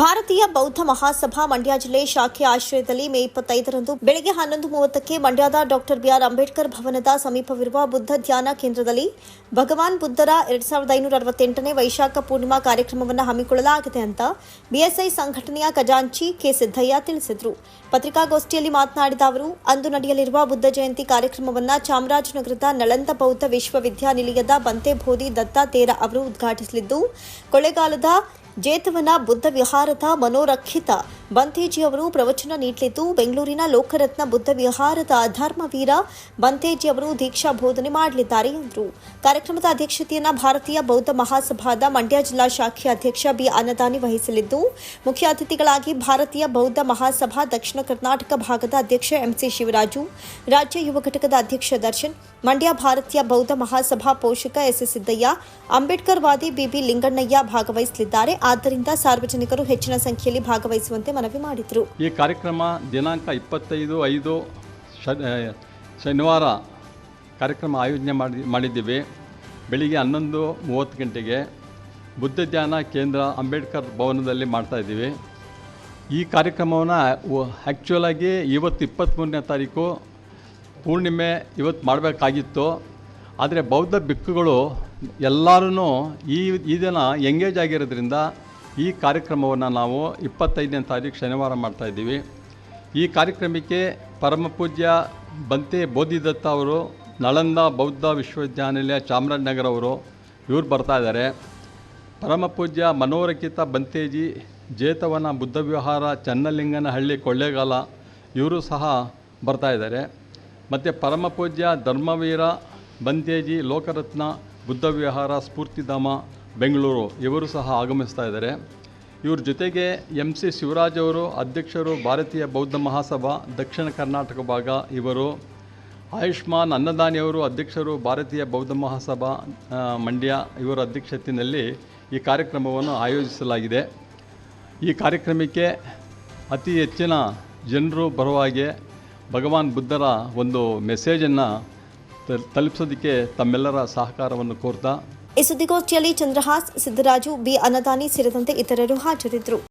ಭಾರತೀಯ ಬೌದ್ಧ ಮಹಾಸಭಾ ಮಂಡ್ಯ ಜಿಲ್ಲೆ ಶಾಖೆ ಆಶ್ರಯದಲ್ಲಿ ಮೇ ಇಪ್ಪತ್ತೈದರಂದು ಬೆಳಗ್ಗೆ ಹನ್ನೊಂದು ಮೂವತ್ತಕ್ಕೆ ಮಂಡ್ಯದ ಡಾಕ್ಟರ್ ಬಿಆರ್ ಅಂಬೇಡ್ಕರ್ ಭವನದ ಸಮೀಪವಿರುವ ಬುದ್ಧ ಧ್ಯಾನ ಕೇಂದ್ರದಲ್ಲಿ ಭಗವಾನ್ ಬುದ್ಧರ ಎರಡ್ ಸಾವಿರದ ಐನೂರ ಅರವತ್ತೆಂಟನೇ ವೈಶಾಖ ಪೂರ್ಣಿಮಾ ಕಾರ್ಯಕ್ರಮವನ್ನು ಹಮ್ಮಿಕೊಳ್ಳಲಾಗಿದೆ ಅಂತ ಬಿಎಸ್ಐ ಸಂಘಟನೆಯ ಖಜಾಂಚಿ ಕೆ ಸಿದ್ದಯ್ಯ ತಿಳಿಸಿದರು. ಪತ್ರಿಕಾಗೋಷ್ಠಿಯಲ್ಲಿ ಮಾತನಾಡಿದ ಅವರು, ಅಂದು ನಡೆಯಲಿರುವ ಬುದ್ಧ ಜಯಂತಿ ಕಾರ್ಯಕ್ರಮವನ್ನು ಚಾಮರಾಜನಗರದ ನಳಂದ ಬೌದ್ಧ ವಿಶ್ವವಿದ್ಯಾನಿಲಯದ ಬಂತೆ ಬೋಧಿ ದತ್ತಾತೇರ ಅವರು ಉದ್ಘಾಟಿಸಲಿದ್ದು ಕೊಳ್ಳೇಗಾಲದ ಜೇತವನ ಬುದ್ಧ ವಿಹಾರದ ಮನೋರಕ್ಷಿತ ಬಂತೇಜಿ ಅವರು ಪ್ರವಚನ ನೀಡಲಿದ್ದು ಬೆಂಗಳೂರಿನ ಲೋಕರತ್ನ ಬುದ್ಧ ವಿಹಾರದ ಧರ್ಮವೀರ ಬಂತೇಜಿ ಅವರು ದೀಕ್ಷಾ ಬೋಧನೆ ಮಾಡಲಿದ್ದಾರೆ ಎಂದರು. ಕಾರ್ಯಕ್ರಮದ ಅಧ್ಯಕ್ಷತೆಯನ್ನು ಭಾರತೀಯ ಬೌದ್ಧ ಮಹಾಸಭಾದ ಮಂಡ್ಯ ಜಿಲ್ಲಾ ಶಾಖೆ ಅಧ್ಯಕ್ಷ ಬಿ ಅನ್ನದಾನಿ ವಹಿಸಲಿದ್ದು, ಮುಖ್ಯ ಅತಿಥಿಗಳಾಗಿ ಭಾರತೀಯ ಬೌದ್ಧ ಮಹಾಸಭಾ ದಕ್ಷಿಣ ಕರ್ನಾಟಕ ಭಾಗದ ಅಧ್ಯಕ್ಷ ಎಂಸಿ ಶಿವರಾಜು, ರಾಜ್ಯ ಯುವ ಘಟಕದ ಅಧ್ಯಕ್ಷ ದರ್ಶನ್, ಮಂಡ್ಯ ಭಾರತೀಯ ಬೌದ್ಧ ಮಹಾಸಭಾ ಪೋಷಕ ಎಸ್ ಸಿದ್ದಯ್ಯ ಅಂಬೇಡ್ಕರ್ ವಾದಿ ಬಿಬಿ ಲಿಂಗಣ್ಣಯ್ಯ ಭಾಗವಹಿಸಲಿದ್ದಾರೆ. ಆದ್ದರಿಂದ ಸಾರ್ವಜನಿಕರು ಹೆಚ್ಚಿನ ಸಂಖ್ಯೆಯಲ್ಲಿ ಭಾಗವಹಿಸುವಂತೆ ಮನವಿ ಮಾಡಿದರು. ಈ ಕಾರ್ಯಕ್ರಮ ದಿನಾಂಕ ಇಪ್ಪತ್ತೈದು, ಐದು ಶನಿವಾರ ಕಾರ್ಯಕ್ರಮ ಆಯೋಜನೆ ಮಾಡಿ, ಮಾಡಿದ್ದೀವಿ. ಬೆಳಿಗ್ಗೆ ಹನ್ನೊಂದು ಮೂವತ್ತು ಗಂಟೆಗೆ ಬುದ್ಧ ಧ್ಯಾನ ಕೇಂದ್ರ ಅಂಬೇಡ್ಕರ್ ಭವನದಲ್ಲಿ ಮಾಡ್ತಾಯಿದ್ದೀವಿ ಈ ಕಾರ್ಯಕ್ರಮವನ್ನು ಆ್ಯಕ್ಚುಲಾಗಿ ಇವತ್ತು ಇಪ್ಪತ್ತ್ಮೂರನೇ ತಾರೀಕು ಪೂರ್ಣಿಮೆ ಇವತ್ತು ಮಾಡಬೇಕಾಗಿತ್ತು. ಆದರೆ ಬೌದ್ಧ ಬಿಕ್ಕುಗಳು ಎಲ್ಲರೂ ಈ ಈ ದಿನ ಎಂಗೇಜ್ ಆಗಿರೋದ್ರಿಂದ ಈ ಕಾರ್ಯಕ್ರಮವನ್ನು ನಾವು ಇಪ್ಪತ್ತೈದನೇ ತಾರೀಕು ಶನಿವಾರ ಮಾಡ್ತಾಯಿದ್ದೀವಿ ಈ ಕಾರ್ಯಕ್ರಮಕ್ಕೆ ಪರಮಪೂಜ್ಯ ಬಂತೆ ಬೋಧಿದತ್ತ ಅವರು, ನಳಂದ ಬೌದ್ಧ ವಿಶ್ವವಿದ್ಯಾನಿಲಯ ಚಾಮರಾಜನಗರ ಅವರು ಇದ್ದಾರೆ. ಪರಮಪೂಜ್ಯ ಮನೋರಕಿತ ಬಂತೇಜಿ, ಜೇತವನ ಬುದ್ಧ ವಿಹಾರ ಚನ್ನಲಿಂಗನಹಳ್ಳಿ ಕೊಳ್ಳೇಗಾಲ ಇವರು ಸಹ ಬರ್ತಾ ಇದ್ದಾರೆ. ಮತ್ತು ಪರಮಪೂಜ್ಯ ಧರ್ಮವೀರ ಬಂತೇಜಿ, ಲೋಕರತ್ನ ಬುದ್ಧ ವಿಹಾರ ಸ್ಫೂರ್ತಿಧಾಮ ಬೆಂಗಳೂರು, ಇವರು ಸಹ ಆಗಮಿಸ್ತಾ ಇದ್ದಾರೆ. ಇವ್ರ ಜೊತೆಗೆ ಎಂ ಸಿ ಶಿವರಾಜ್ ಅವರು, ಅಧ್ಯಕ್ಷರು ಭಾರತೀಯ ಬೌದ್ಧ ಮಹಾಸಭಾ, ದಕ್ಷಿಣ ಕರ್ನಾಟಕ ಭಾಗ ಇವರು. ಆಯುಷ್ಮಾನ್ ಅನ್ನದಾನಿಯವರು ಅಧ್ಯಕ್ಷರು ಭಾರತೀಯ ಬೌದ್ಧ ಮಹಾಸಭಾ ಮಂಡ್ಯ, ಇವರ ಅಧ್ಯಕ್ಷತೆಯಲ್ಲಿ ಈ ಕಾರ್ಯಕ್ರಮವನ್ನು ಆಯೋಜಿಸಲಾಗಿದೆ. ಈ ಕಾರ್ಯಕ್ರಮಕ್ಕೆ ಅತಿ ಹೆಚ್ಚಿನ ಜನರು ಬರುವ ಹಾಗೆ ಭಗವಾನ್ ಬುದ್ಧರ ಒಂದು ಮೆಸೇಜನ್ನು ತಲುಪಿಸೋದಕ್ಕೆ ತಮ್ಮೆಲ್ಲರ ಸಹಕಾರವನ್ನು ಕೋರ್ತಾ ಈ ಸುದ್ದಿಗೋಷ್ಠಿಯಲ್ಲಿ ಚಂದ್ರಹಾಸ್ ಸಿದ್ದರಾಜು ಬಿ. ಅನ್ನದಾನಿ ಸೇರಿದಂತೆ ಇತರರು ಹಾಜರಿದ್ದರು.